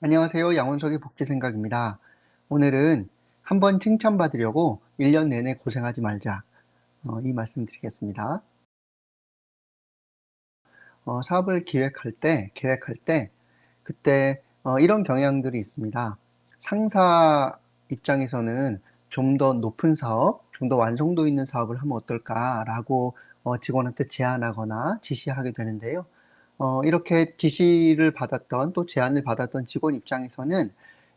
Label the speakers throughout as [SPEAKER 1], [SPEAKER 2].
[SPEAKER 1] 안녕하세요. 양원석의 복지생각입니다. 오늘은 한번 칭찬받으려고 1년 내내 고생하지 말자. 어, 이 말씀 드리겠습니다. 어, 사업을 기획할 때, 계획할 때, 그때 어, 이런 경향들이 있습니다. 상사 입장에서는 좀 더 높은 사업, 좀 더 완성도 있는 사업을 하면 어떨까 라고 어, 직원한테 제안하거나 지시하게 되는데요. 어, 이렇게 지시를 받았던 또 제안을 받았던 직원 입장에서는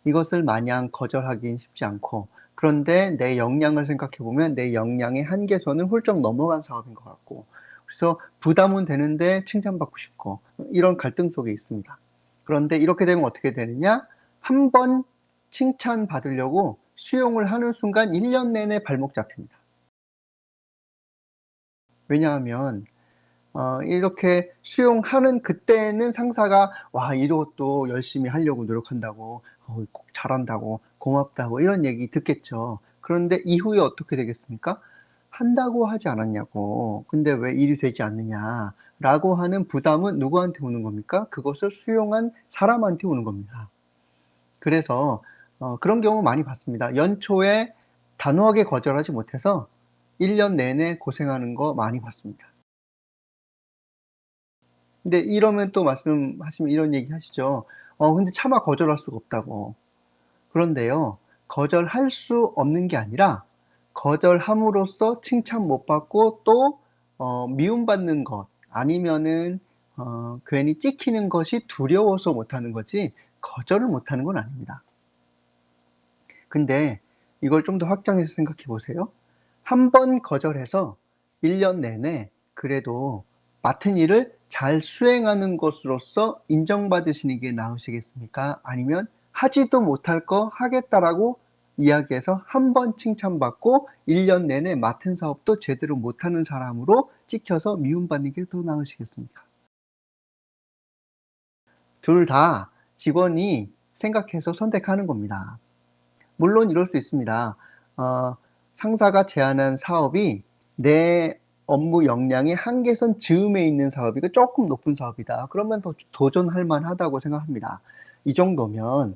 [SPEAKER 1] 이것을 마냥 거절하기는 쉽지 않고 그런데 내 역량을 생각해 보면 내 역량의 한계선을 훌쩍 넘어간 사업인 것 같고 그래서 부담은 되는데 칭찬받고 싶고 이런 갈등 속에 있습니다. 그런데 이렇게 되면 어떻게 되느냐? 한 번 칭찬 받으려고 수용을 하는 순간 1년 내내 발목 잡힙니다. 왜냐하면 어, 이렇게 수용하는 그때는 상사가 와 이것도 열심히 하려고 노력한다고 어, 꼭 잘한다고 고맙다고 이런 얘기 듣겠죠. 그런데 이후에 어떻게 되겠습니까? 한다고 하지 않았냐고. 근데 왜 일이 되지 않느냐? 라고 하는 부담은 누구한테 오는 겁니까? 그것을 수용한 사람한테 오는 겁니다. 그래서 어, 그런 경우 많이 봤습니다. 연초에 단호하게 거절하지 못해서 1년 내내 고생하는 거 많이 봤습니다. 근데 이러면 또 말씀하시면 이런 얘기 하시죠. 어, 근데 차마 거절할 수가 없다고. 그런데요, 거절할 수 없는 게 아니라 거절함으로써 칭찬 못 받고 또 어, 미움받는 것 아니면은 어, 괜히 찍히는 것이 두려워서 못하는 거지 거절을 못하는 건 아닙니다. 근데 이걸 좀 더 확장해서 생각해 보세요. 한 번 거절해서 1년 내내 그래도 맡은 일을 잘 수행하는 것으로서 인정받으시는 게 나으시겠습니까? 아니면 하지도 못할 거 하겠다라고 이야기해서 한 번 칭찬받고 1년 내내 맡은 사업도 제대로 못하는 사람으로 찍혀서 미움받는 게 더 나으시겠습니까? 둘 다 직원이 생각해서 선택하는 겁니다. 물론 이럴 수 있습니다. 어, 상사가 제안한 사업이 내 업무 역량의 한계선 즈음에 있는 사업이고 조금 높은 사업이다. 그러면 더 도전할 만하다고 생각합니다. 이 정도면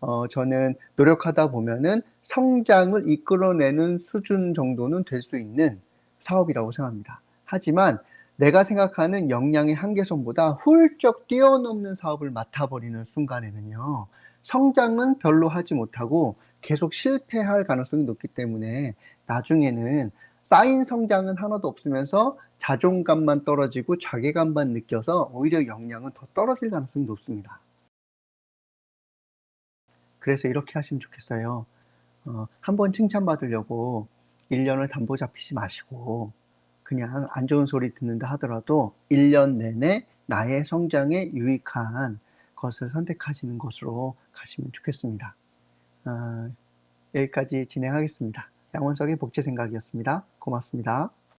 [SPEAKER 1] 어, 저는 노력하다 보면은 성장을 이끌어내는 수준 정도는 될 수 있는 사업이라고 생각합니다. 하지만 내가 생각하는 역량의 한계선보다 훌쩍 뛰어넘는 사업을 맡아버리는 순간에는요, 성장은 별로 하지 못하고 계속 실패할 가능성이 높기 때문에 나중에는 쌓인 성장은 하나도 없으면서 자존감만 떨어지고 자괴감만 느껴서 오히려 역량은 더 떨어질 가능성이 높습니다. 그래서 이렇게 하시면 좋겠어요. 어, 한번 칭찬받으려고 1년을 담보 잡히지 마시고 그냥 안 좋은 소리 듣는다 하더라도 1년 내내 나의 성장에 유익한 것을 선택하시는 것으로 가시면 좋겠습니다. 어, 여기까지 진행하겠습니다. 양원석의 복지 생각이었습니다. 고맙습니다.